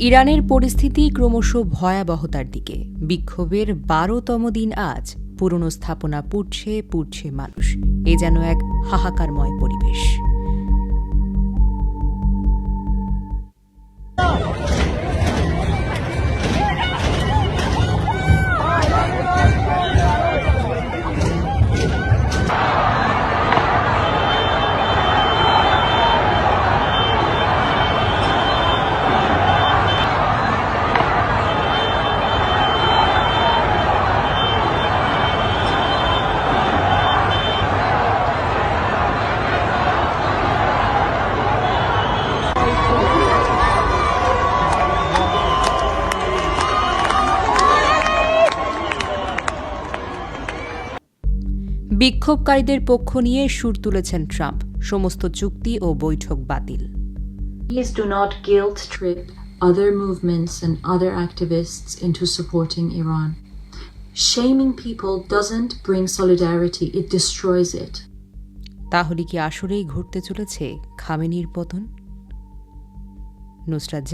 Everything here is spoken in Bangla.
ইরানের পরিস্থিতি ক্রমশ ভয়াবহতার দিকে। বিক্ষোভের বারোতম দিন আজ, পুরনো স্থাপনা পুড়ছে পুড়ছে মানুষ। এ যেন এক হাহাকারময় পরিবেশ। বিক্ষোভকারীদের পক্ষ নিয়ে সুর তুলেছেন ট্রাম্প সমস্ত চুক্তি ও বৈঠক বাতিল Please do not guilt trip other movements and other activists into supporting Iran. Shaming people doesn't bring solidarity, it destroys it. তাহলে কি আসলেই ঘটতে চলেছে খামেনির পতন নুসরাত